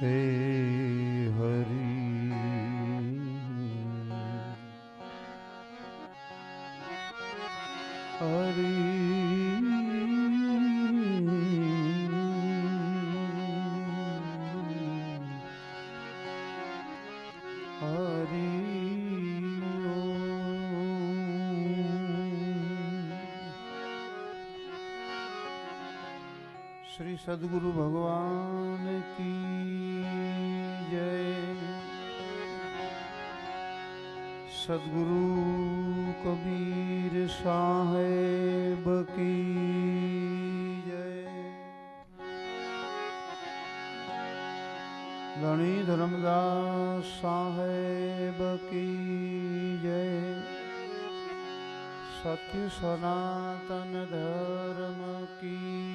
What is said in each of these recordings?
Hari, Hari. Shri સદગુરુ ભગવાન કી જય સદગુરુ કબીર સાહેબ કી જય ધણી ધર્મદાસ સાહેબ કી જય સત્ય સનાતન ધર્મ કી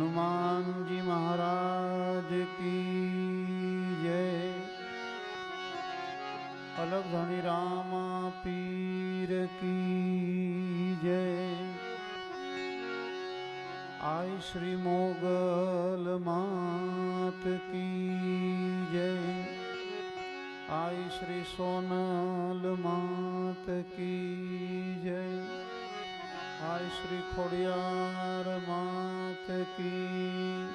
હનુમાનજી મહારાજ કી જય અલગ ધણી રામા પીર કી જય આય શ્રી મોગલ માત કી જય આય શ્રી સોનલ માત કી જય जय श्री खोड़ियार मात की।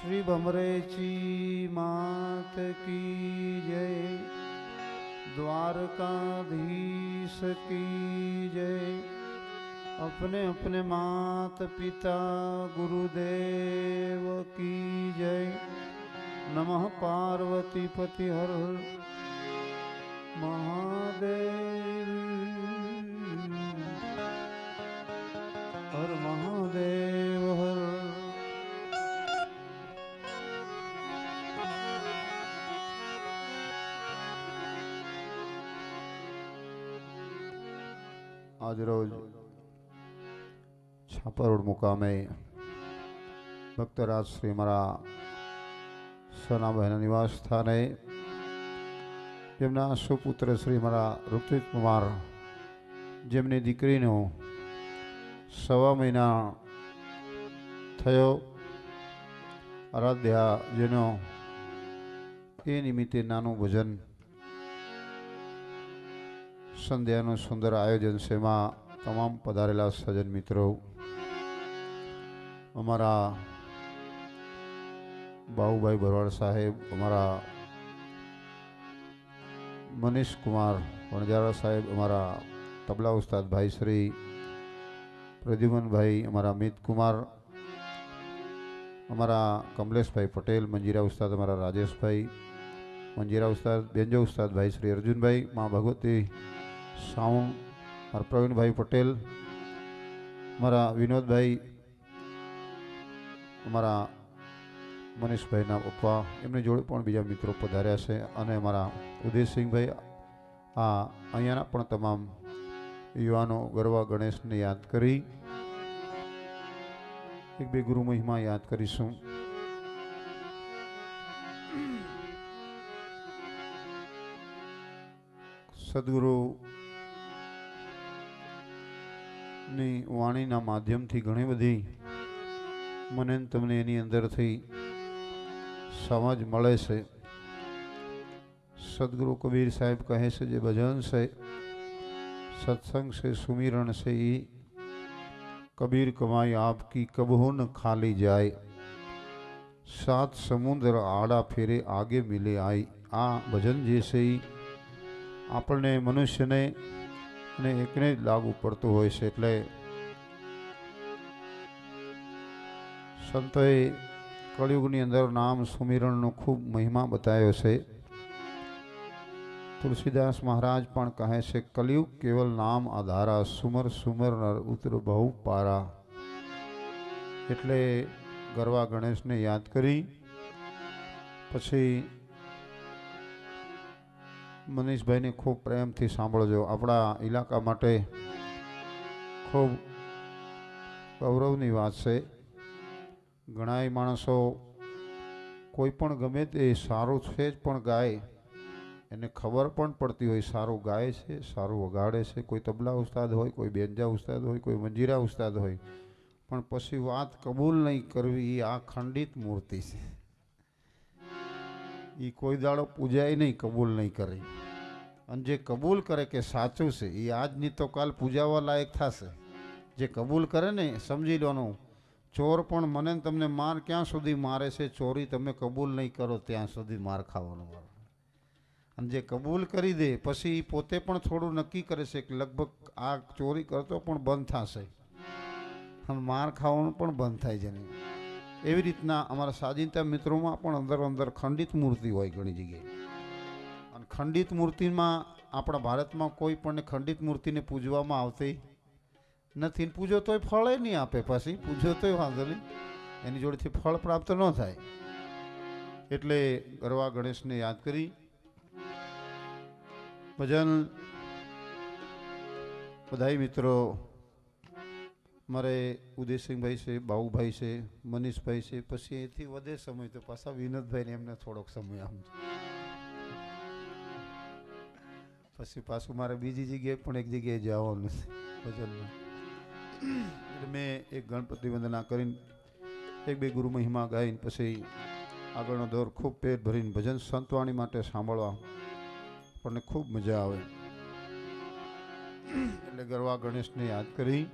श्री भमरेची मात की जय। द्वारकाधीश की जय। अपने अपने मात पिता गुरुदेव की जय। नमः पार्वती पति हर हर। महादेव આજરોજ છાપરોડ મુકામે ભક્તરાજ શ્રી મારા સનાબહેના નિવાસ સ્થાને જેમના સુપુત્ર શ્રી મારા ઋત્વિક કુમાર જેમની દીકરીનો સવા મહિના થયો. આરાધ્યા જેનો એ નિમિત્તે નાનું ભજન સંધ્યાનું સુંદર આયોજન છે. એમાં તમામ પધારેલા સજ્જન મિત્રો, અમારા બાહુભાઈ ભરવાડ સાહેબ, અમારા મનીષ કુમાર વણજારા સાહેબ, અમારા તબલા ઉસ્તાદ ભાઈ શ્રી પ્રદ્યુમનભાઈ, અમારા અમિત કુમાર, અમારા કમલેશભાઈ પટેલ, મંજીરા ઉસ્તાદ, અમારા રાજેશભાઈ, મંજીરા ઉસ્તાદ, બેન્જો ઉસ્તાદ, ભાઈ શ્રી અર્જુનભાઈ, મા ભગવતી સાઉન્ડ મારા પ્રવીણભાઈ પટેલ, મારા વિનોદભાઈ અમારા મનીષભાઈના પપ્પા, એમની જોડે પણ બીજા મિત્રો પધાર્યા છે અને મારા ઉદયસિંહભાઈ, આ અહીંયાના પણ તમામ યુવાનો ગરવા ગણેશને યાદ કરી, એક બે ગુરુ મહિમા યાદ કરીશું. સદગુરુ ની વાણીના માધ્યમથી ઘણી બધી મને ને તમને એની અંદરથી સમજ મળે છે. સદગુરુ કબીર સાહેબ કહે છે જે ભજન છે, સત્સંગ છે, સુમિરણ છે એ કબીર કમાઈ આપકી કબહુ ન ખાલી જાય. સાત સમુદ્ર આડા ફેરે આગે મિલે આઈ. આ ભજન જે છે એ આપણને મનુષ્યને અને એકને જ લાગુ પડતું હોય છે એટલે સંતોએ કળિયુગની અંદર નામ સુમિરણનો ખૂબ મહિમા બતાવ્યો છે. તુલસીદાસ મહારાજ પણ કહે છે કલયુગ કેવલ નામ આધારા, સુમર સુમર નર ઉતર બહુ પારા. એટલે ગરવા ગણેશને યાદ કરી, પછી મનીષભાઈને ખૂબ પ્રેમથી સાંભળજો. આપણા ઇલાકા માટે ખૂબ ગૌરવની વાત છે. ઘણાય માણસો કોઈ પણ ગમે તે સારું છે જ પણ ગાય. એને ખબર પણ પડતી હોય સારું ગાય છે, સારું વગાડે છે. કોઈ તબલા ઉસ્તાદ હોય, કોઈ બેંજા ઉસ્તાદ હોય, કોઈ મંજીરા ઉસ્તાદ હોય. પણ પછી વાત કબૂલ નહીં કરવી એ આ ખંડિત મૂર્તિ છે. એ કોઈ દાડો પૂજાય નહીં, કબૂલ નહીં કરે. અને જે કબૂલ કરે કે સાચું છે એ આજની તો કાલ પૂજાવા લાયક થશે. જે કબૂલ કરે ને, સમજી લેવાનું ચોર પણ મને તમને માર ક્યાં સુધી મારે છે? ચોરી તમે કબૂલ નહીં કરો, ત્યાં સુધી માર ખાવાનો મારો અને જે કબૂલ કરી દે, પછી એ પોતે પણ થોડું નક્કી કરે છે કે લગભગ આ ચોરી કરતો પણ બંધ થશે. અને માર ખાવાનું પણ બંધ થાય છે એવી રીતના અમારા સ્વાધીનતા મિત્રોમાં પણ અંદર અંદર ખંડિત મૂર્તિ હોય ઘણી જગ્યાએ. અને ખંડિત મૂર્તિમાં આપણા ભારતમાં કોઈ પણ ખંડિત મૂર્તિને પૂજવામાં આવતી નથી. પૂજો તોય ફળ નહીં આપે પછી. પૂજો તોય વાંધો નહીં. એની જોડેથી ફળ પ્રાપ્ત ન થાય. એટલે ગરવા ગણેશને યાદ કરી. ભજન. બધાય મિત્રો મારે ઉદયસિંહભાઈ છે બાઉભાઈ છે, મનીષભાઈ છે, પછી એથી વધે સમય તો પાછા વિનોદભાઈને એમને થોડોક સમય આમ પછી પાછું મારે બીજી જગ્યાએ પણ એક જગ્યાએ જવાનું છે, ભજનમાં. એટલે મેં એક ગણપતિ વંદના કરીને એક બે ગુરુ મહિમા ગાઈને પછી આગળનો દોર ખૂબ પેટ ભરીને ભજન સંતવાણી માટે સાંભળવા આપણને ખૂબ મજા આવે. એટલે ગરવા ગણેશને યાદ કરી